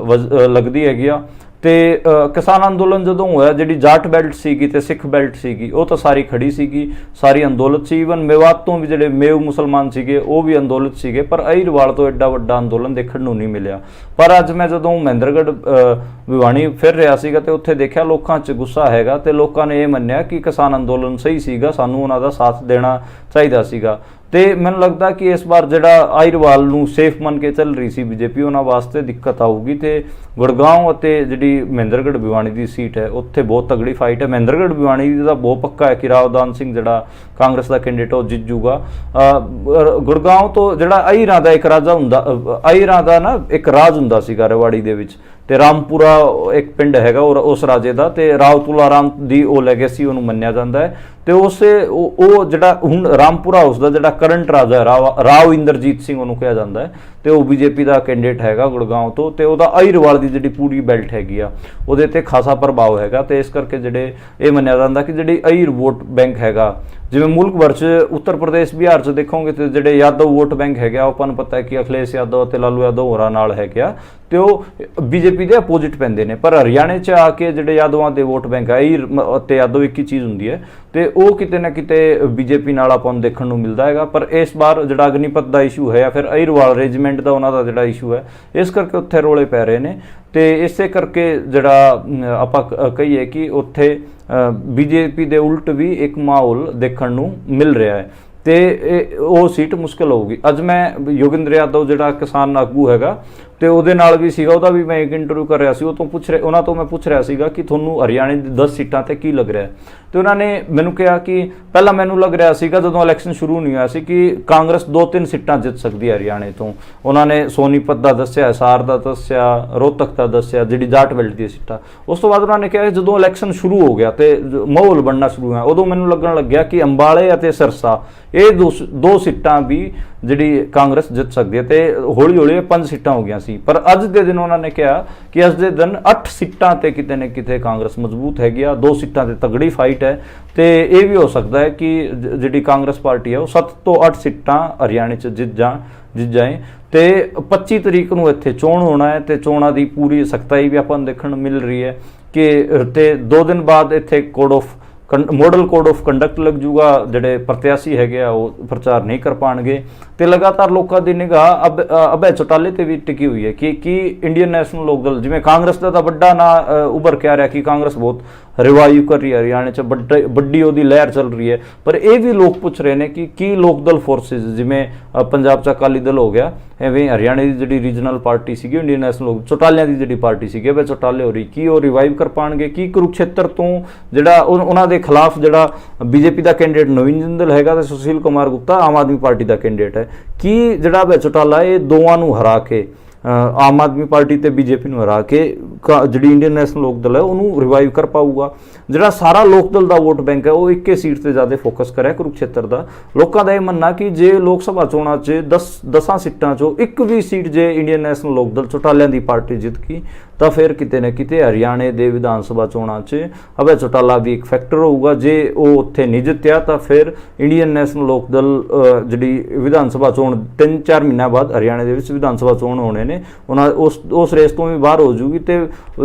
ਵਜ- ਲੱਗਦੀ ਹੈਗੀ ਆ। ਤੇ ਕਿਸਾਨ ਅੰਦੋਲਨ ਜਦੋਂ ਹੋਇਆ, ਜਿਹੜੀ ਜਾਟ ਬੈਲਟ ਸੀਗੀ ਤੇ ਸਿੱਖ ਬੈਲਟ ਸੀਗੀ, ਉਹ ਤਾਂ ਸਾਰੀ ਖੜੀ ਸੀਗੀ, ਸਾਰੀ ਅੰਦੋਲਨ ਸੀ। ਈਵਨ ਮੇਵਾਤ ਤੋਂ ਵੀ ਜਿਹੜੇ ਮੇਵ ਮੁਸਲਮਾਨ ਸੀਗੇ, ਉਹ ਵੀ ਅੰਦੋਲਨ ਸੀਗੇ, ਪਰ ਅਹੀਰਵਾਲ ਤੋਂ ਐਡਾ ਵੱਡਾ ਅੰਦੋਲਨ ਦੇਖਣ ਨੂੰ ਨਹੀਂ ਮਿਲਿਆ। ਪਰ ਅੱਜ ਮੈਂ ਜਦੋਂ ਮਹਿੰਦਰਗੜ੍ਹ ਵਿਵਾਣੀ ਫਿਰ ਰਿਹਾ ਸੀਗਾ ਤੇ ਉੱਥੇ ਦੇਖਿਆ ਲੋਕਾਂ 'ਚ ਗੁੱਸਾ ਹੈਗਾ ਤੇ ਲੋਕਾਂ ਨੇ ਇਹ ਮੰਨਿਆ ਕਿ ਕਿਸਾਨ ਅੰਦੋਲਨ ਸਹੀ ਸੀਗਾ, ਸਾਨੂੰ ਉਹਨਾਂ ਦਾ ਸਾਥ ਦੇਣਾ ਚਾਹੀਦਾ ਸੀਗਾ। ਤੇ ਮੈਨੂੰ ਲੱਗਦਾ ਕਿ ਇਸ ਵਾਰ ਜਿਹੜਾ ਆਇਰਵਾਲ ਨੂੰ ਸੇਫ ਮੰਨ ਕੇ ਚੱਲ ਰਹੀ ਸੀ ਬੀਜੇਪੀ ਉਹਨਾਂ ਵਾਸਤੇ ਦਿੱਕਤ ਆਊਗੀ ਤੇ ਗੁੜਗਾਉਂ ਅਤੇ ਜਿਹੜੀ ਮਹਿੰਦਰਗੜ੍ਹ ਭਿਵਾਨੀ ਦੀ ਸੀਟ ਹੈ ਉੱਥੇ ਬਹੁਤ ਤਗੜੀ ਫਾਈਟ ਹੈ। ਮਹਿੰਦਰਗੜ੍ਹ ਭਿਵਾਨੀ ਦਾ ਬਹੁਤ ਪੱਕਾ ਹੈ ਕਿ ਰਾਵਦਾਨ ਸਿੰਘ ਜਿਹੜਾ ਕਾਂਗਰਸ ਦਾ ਕੈਂਡੀਡੇਟ ਉਹ ਜਿੱਤ ਜੂਗਾ। ਅ, ਤੋਂ ਜਿਹੜਾ ਆਇਰਾਂ ਦਾ ਇੱਕ ਰਾਜਾ ਹੁੰਦਾ ਅ, ਦਾ ਨਾ ਇੱਕ ਰਾਜ ਹੁੰਦਾ ਸੀਗਾ ਰੇਵਾੜੀ ਦੇ ਵਿੱਚ ਤੇ ਰਾਮਪੁਰਾ ਇੱਕ ਪਿੰਡ ਹੈਗਾ ਉਹ ਉਸ ਰਾਜੇ ਦਾ ਤੇ ਰਾਵ ਤੁਲਾ ਰਾਮ ਦੀ ਉਹ ਲੈਗੇਸੀ ਉਹਨੂੰ ਮੰਨਿਆ ਜਾਂਦਾ ਹੈ। ਤੇ ਉਸੇ ਉਹ ਉਹ ਜਿਹੜਾ ਹੁਣ ਰਾਮਪੁਰਾ ਹਾਊਸ ਦਾ ਜਿਹੜਾ ਕਰੰਟ ਰਾਜਾ ਰਾਵ ਇੰਦਰਜੀਤ ਸਿੰਘ ਉਹਨੂੰ ਕਿਹਾ ਜਾਂਦਾ ਹੈ। ਤੇ ਉਹ ਬੀਜੇਪੀ ਦਾ ਕੈਂਡੀਡੇਟ ਹੈਗਾ ਗੁੜਗਾਉਂ ਤੋਂ ਤੇ ਉਹਦਾ ਅਈਰਵਾਲ ਦੀ ਜਿਹੜੀ ਪੂਰੀ ਬੈਲਟ ਹੈਗੀ ਆ, ਉਹਦੇ ਤੇ ਖਾਸਾ ਪ੍ਰਭਾਵ ਹੈਗਾ ਤੇ ਇਸ ਕਰਕੇ ਜਿਹੜੇ ਇਹ ਮੰਨਿਆ ਜਾਂਦਾ ਕਿ ਜਿਹੜੀ ਅਈਰ ਵੋਟ ਬੈਂਕ ਹੈਗਾ, ਜਿਵੇਂ ਮੁਲਕ ਭਰ ਚ ਉੱਤਰ ਪ੍ਰਦੇਸ਼ ਬਿਹਾਰ ਚ ਦੇਖੋਗੇ ਤੇ ਜਿਹੜੇ ਯਾਦਵ ਵੋਟ ਬੈਂਕ ਹੈਗਾ ਉਹ ਆਪਾਂ ਨੂੰ ਪਤਾ ਹੈ ਕਿ ਅਖਿਲੇਸ਼ ਯਾਦਵ ਅਤੇ ਲਾਲੂ ਯਾਦਵ ਹੋਰਾਂ ਨਾਲ ਹੈਗਾ ਤੇ ਉਹ ਬੀਜੇਪੀ ਦੇ ਅਪੋਜ਼ਿਟ ਪੈਂਦੇ ਨੇ। ਪਰ ਹਰਿਆਣੇ ਚ ਆ ਕੇ ਜਿਹੜੇ ਯਾਦਵਾਂ ਦੇ ਵੋਟ ਬੈਂਕ ਹੈ ਅਈਰ ਮ- ਅਤੇ ਯਾਦਵ ਇੱਕ ਹੀ ਚੀਜ਼ ਹੁੰਦੀ ਹੈ ਤੇ ਉਹ ਕਿਤੇ ਨਾ ਕਿਤੇ ਬੀਜੇਪੀ ਨਾਲ ਆਪਾਂ ਨੂੰ ਦੇਖਣ ਨੂੰ ਮਿਲਦਾ ਹੈਗਾ। ਪਰ ਇਸ ਵਾਰ ਜਿਹੜਾ ਅਗਨੀਪਤ ਦਾ ਇਸ਼ੂ ਹੈ ਜਾਂ ਫਿਰ ਅਈਰਵਾਲ ਰੈਜੀਮੈਂਟ ਦਾ ਉਹਨਾਂ ਦਾ ਜਿਹੜਾ ਇਸ਼ੂ ਹੈ, ਇਸ ਕਰਕੇ ਉੱਥੇ ਰੋਲੇ ਪੈ ਰਹੇ ਨੇ ਤੇ ਇਸੇ ਕਰਕੇ ਜਿਹੜਾ ਆਪਾਂ ਕਹੀਏ ਕਿ ਉੱਥੇ ਬੀਜੇਪੀ ਦੇ ਉਲਟ ਵੀ ਇੱਕ ਮਾਹੌਲ ਦੇਖਣ ਨੂੰ ਮਿਲ ਰਿਹਾ ਹੈ। ਤੇ ਇਹ- ਉਹ ਸੀਟ ਮੁਸ਼ਕਲ ਹੋਊਗੀ। ਅੱਜ ਮੈਂ ਯੋਗਿੰਦਰ ਯਾਦਵ ਜਿਹੜਾ ਕਿਸਾਨ ਆਗੂ ਹੈਗਾ ਤੇ ਉਹਦੇ ਨਾਲ ਵੀ ਸੀਗਾ, ਉਹਦਾ ਵੀ ਮੈਂ ਇੱਕ ਇੰਟਰਵਿਊ ਕਰ ਰਿਹਾ ਸੀ, ਉਹ ਤੋਂ ਪੁੱਛ ਰਿਹਾ, ਉਹਨਾਂ ਤੋਂ ਮੈਂ ਪੁੱਛ ਰਿਹਾ ਸੀਗਾ ਕਿ ਤੁਹਾਨੂੰ ਹਰਿਆਣੇ ਦੀ 10 ਸੀਟਾਂ ਤੇ ਕੀ ਲੱਗ ਰਿਹਾ ਹੈ। ਤੇ ਉਹਨਾਂ ਨੇ ਮੈਨੂੰ ਕਿਹਾ ਕਿ ਪਹਿਲਾਂ ਮੈਨੂੰ ਲੱਗ ਰਿਹਾ ਸੀਗਾ ਜਦੋਂ ਇਲੈਕਸ਼ਨ ਸ਼ੁਰੂ ਨਹੀਂ ਹੋਇਆ ਸੀ ਕਿ ਕਾਂਗਰਸ ਦੋ ਤਿੰਨ ਸੀਟਾਂ ਜਿੱਤ ਸਕਦੀ ਹੈ ਹਰਿਆਣੇ ਤੋਂ। ਉਹਨਾਂ ਨੇ ਸੋਨੀਪਤ ਦਾ ਦੱਸਿਆ ਹਿਸਾਰ ਦਾ ਦੱਸਿਆ, ਰੋਹਤਕ ਦਾ ਦੱਸਿਆ, ਜਿਹੜੀ ਜਾਟ ਬੈਲਟ ਦੀ ਸੀਟਾਂ। ਉਸ ਤੋਂ ਬਾਅਦ ਉਹਨਾਂ ਨੇ ਕਿਹਾ ਕਿ ਜਦੋਂ ਇਲੈਕਸ਼ਨ ਸ਼ੁਰੂ ਹੋ ਗਿਆ ਤੇ ਮਾਹੌਲ ਬਣਨਾ ਸ਼ੁਰੂ ਹੋਇਆ, ਉਦੋਂ ਮੈਨੂੰ ਲੱਗਣ ਲੱਗਿਆ ਕਿ ਅੰਬਾਲੇ ਅਤੇ ਸਰਸਾ, ਇਹ ਦੋ ਸ- ਦੋ ਸੀਟਾਂ ਵੀ ਜਿਹੜੀ ਕਾਂਗਰਸ ਜਿੱਤ ਸਕਦੀ ਹੈ ਤੇ ਹੌਲੀ ਹੌਲੀ ਇਹ ਪੰਜ ਸੀਟਾਂ ਹੋ ਗਈਆਂ ਸੀ। ਪਰ ਅੱਜ ਦੇ ਦਿਨ ਉਹਨਾਂ ਨੇ ਕਿਹਾ ਕਿ ਅੱਜ ਦੇ ਦਿਨ 8 ਸੀਟਾਂ ਤੇ ਕਿਤੇ ਨਾ ਕਿਤੇ ਕਾਂਗਰਸ ਮਜ਼ਬੂਤ ਹੈਗੀ ਆ, ਦੋ ਸੀਟਾਂ ਤੇ ਤਗੜੀ ਫਾਈਟ ਹੈ ਤੇ ਇਹ ਵੀ ਹੋ ਸਕਦਾ ਹੈ ਕਿ ਜਿਹੜੀ ਕਾਂਗਰਸ ਪਾਰਟੀ ਹੈ ਉਹ 7 ਤੋਂ 8 ਸੀਟਾਂ ਹਰਿਆਣੇ 'ਚ ਜਿੱਤ ਜਾਣ ਜਿੱਤ ਜਾਏ। ਤੇ 25 ਤਰੀਕ ਨੂੰ ਇੱਥੇ ਚੋਣ ਹੋਣਾ ਹੈ ਤੇ ਚੋਣਾਂ ਦੀ ਪੂਰੀ ਸਖਤਾਈ ਵੀ ਆਪਾਂ ਨੂੰ ਦੇਖਣ ਨੂੰ ਮਿਲ ਰਹੀ ਹੈ ਕਿ ਤੇ 2 ਦਿਨ ਬਾਅਦ ਇੱਥੇ code of model code of conduct ਲੱਗ ਜੂਗਾ ਜਿਹੜੇ ਪ੍ਰਤਿਆਸ਼ੀ ਹੈਗੇ ਆ ਉਹ ਪ੍ਰਚਾਰ ਨਹੀਂ ਕਰ ਪਾਣਗੇ। ਤੇ ਲਗਾਤਾਰ ਲੋਕਾਂ ਦੀ ਨਿਗਾਹ ਅਬ ਅ, ਅਭੈ ਚੌਟਾਲੇ ਤੇ ਵੀ ਟਿਕੀ ਹੋਈ ਹੈ ਕਿ ਕੀ ਇੰਡੀਅਨ ਨੈਸ਼ਨਲ ਲੋਕ ਦਲ ਜਿਵੇਂ ਕਾਂਗਰਸ ਦਾ ਤਾਂ ਵੱਡਾ ਨਾ ਉਭਰ ਕੇ ਆ ਰਿਹਾ ਕਿ ਕਾਂਗਰਸ ਬਹੁਤ ਰਿਵਾਈਵ ਕਰ ਰਹੀ ਹੈ, ਹਰਿਆਣੇ ਚ ਵੱਡੇ- ਵੱਡੀ ਉਹਦੀ ਲਹਿਰ ਚੱਲ ਰਹੀ ਹੈ। ਪਰ ਇਹ ਵੀ ਲੋਕ ਪੁੱਛ ਰਹੇ ਨੇ ਕਿ ਕੀ ਲੋਕ ਦਲ ਫੋਰਸਸ ਜਿਵੇਂ ਪੰਜਾਬ ਚ ਅਕਾਲੀ ਦਲ ਹੋ ਗਿਆ, ਐਵੇਂ ਹਰਿਆਣੇ ਦੀ ਜਿਹੜੀ ਰੀਜਨਲ ਪਾਰਟੀ ਸੀਗੀ ਇੰਡੀਅਨ ਨੈਸ਼ਨਲ ਲੋਕ ਚੌਟਾਲਿਆਂ ਦੀ ਜਿਹੜੀ ਪਾਰਟੀ ਸੀਗੀ ਵੇ ਚੌਟਾਲੇ ਹੋ ਰਹੀ, ਕੀ ਉਹ ਰਿਵਾਈਵ ਕਰ ਪਾਣਗੇ, ਕੀ ਕੁਰੂਕਸ਼ੇਤਰ ਤੋਂ ਜਿਹੜਾ ਉਹ- ਉਹਨਾਂ ਦੇ ਖਿਲਾਫ ਜਿਹੜਾ ਬੀਜੇਪੀ ਦਾ ਕੈਂਡੀਡੇਟ ਨਵੀਨ ਜਿੰਦਲ ਹੈਗਾ ਤੇ ਸੁਸ਼ੀਲ ਕੁਮਾਰ ਗੁਪਤਾ ਆਮ ਆਦਮੀ ਪਾਰਟੀ ਦਾ ਕੈਂਡੀਡੇਟ ਹੈ। ਕੀ ਜਿਹੜਾ ਵੇ ਚੌਟਾਲਾ, ਇਹ ਦੋਵਾਂ ਨੂੰ ਹਰਾ ਕੇ ਆਮ ਆਦਮੀ ਪਾਰਟੀ ਤੇ ਬੀਜੇਪੀ ਨੂੰ ਹਰਾ ਕੇ ਕਾ- ਜਿਹੜੀ ਇੰਡੀਅਨ ਨੈਸ਼ਨਲ ਲੋਕ ਦਲ ਹੈ, ਉਹਨੂੰ ਰਿਵਾਈਵ ਕਰ ਪਾਊਗਾ। ਜਿਹੜਾ ਸਾਰਾ ਲੋਕ ਦਲ ਦਾ ਵੋਟ ਬੈਂਕ ਹੈ, ਉਹ ਇੱਕੇ ਸੀਟ ਤੇ ਜ਼ਿਆਦਾ ਫੋਕਸ ਕਰਿਆ ਕੁਰੂਕਸ਼ੇਤਰ ਦਾ। ਲੋਕਾਂ ਦਾ ਇਹ ਮੰਨਣਾ ਕਿ ਜੇ ਲੋਕ ਸਭਾ ਚੋਣਾਂ 'ਚ 10 10 ਸੀਟਾਂ 'ਚੋਂ ਇੱਕ ਵੀ ਸੀਟ ਜੇ ਇੰਡੀਅਨ ਨੈਸ਼ਨਲ ਲੋਕ ਦਲ ਚੌਟਾਲਿਆਂ ਦੀ ਪਾਰਟੀ ਜਿੱਤ ਗਈ, ਤਾਂ ਫਿਰ ਕਿਤੇ ਨਾ ਕਿਤੇ ਹਰਿਆਣੇ ਦੇ ਵਿਧਾਨ ਸਭਾ ਚੋਣਾਂ 'ਚ ਅਭੈ ਚੌਟਾਲਾ ਵੀ ਇੱਕ ਫੈਕਟਰ ਹੋਊਗਾ। ਜੇ ਉਹ ਉੱਥੇ ਨਹੀਂ ਜਿੱਤਿਆ, ਤਾਂ ਫਿਰ ਇੰਡੀਅਨ ਨੈਸ਼ਨਲ ਲੋਕ ਦਲ ਜਿਹੜੀ ਵਿਧਾਨ ਸਭਾ ਚੋਣ 3-4 ਮਹੀਨਿਆਂ ਬਾਅਦ ਹਰਿਆਣੇ ਦੇ ਵਿੱਚ ਵਿਧਾਨ ਸਭਾ ਚੋਣ ਹੋਣੇ ਨੇ। ਉਹਨਾਂ ਉਸ ਉਸ ਰੇਸ ਤੋਂ ਵੀ ਬਾਹਰ ਹੋ ਜੂਗੀ ਤੇ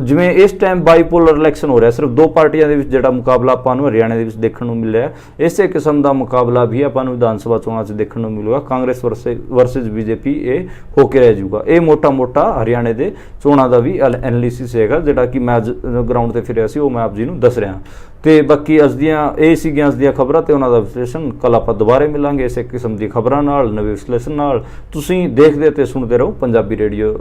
ਜਿਵੇਂ ਇਸ ਟਾਈਮ ਬਾਈਪੋਲਰ ਇਲੈਕਸ਼ਨ ਹੋ ਰਿਹਾ ਸਿਰਫ ਦੋ ਪਾਰਟੀਆਂ ਦੇ ਵਿੱਚ ਜਿਹੜਾ ਮੁਕਾਬਲਾ ਆਪਾਂ ਨੂੰ ਹਰਿਆਣੇ ਦੇ ਵਿੱਚ ਦੇਖਣ ਨੂੰ ਮਿਲਿਆ ਹੈ, ਇਸੇ ਕਿਸਮ ਦਾ ਮੁਕਾਬਲਾ ਵੀ ਆਪਾਂ ਨੂੰ ਵਿਧਾਨ ਸਭਾ ਚੋਣਾਂ 'ਚ ਦੇਖਣ ਨੂੰ ਮਿਲੂਗਾ ਕਾਂਗਰਸ ਵਰਸਸ ਬੀਜੇਪੀ ਇਹ ਹੋ ਕੇ ਰਹਿ ਜੂਗਾ ਇਹ ਮੋਟਾ-ਮੋਟਾ ਹਰਿਆਣੇ ਦੇ ਚੋਣਾਂ ਦਾ ਵੀ ਐਨਾਲਿਸਿਸ ਹੈਗਾ ਜਿਹੜਾ ਕਿ ਮੈਂ ਗਰਾਊਂਡ ਤੇ ਫਿਰਿਆ ਸੀ ਉਹ ਮੈਂ ਆਪ ਜੀ ਨੂੰ ਦੱਸ ਰਿਹਾ। ਤੇ ਬਾਕੀ ਅੱਜ ਦੀਆਂ, ਇਹ ਸੀਗੀਆਂ ਅੱਜ ਦੀਆਂ ਖਬਰਾਂ ਤੇ ਉਹਨਾਂ ਦਾ ਵਿਸ਼ਲੇਸ਼ਣ। ਕੱਲ ਆਪਾਂ ਦੁਬਾਰੇ ਮਿਲਾਂਗੇ ਇਸੇ ਕਿਸਮ ਦੀ ਖਬਰਾਂ ਨਾਲ, ਨਵੇਂ ਵਿਸ਼ਲੇਸ਼ਣ ਨਾਲ। ਤੁਸੀਂ ਦੇਖਦੇ ਤੇ ਸੁਣਦੇ ਰਹੋ ਪੰਜਾਬੀ ਰੇਡੀਓ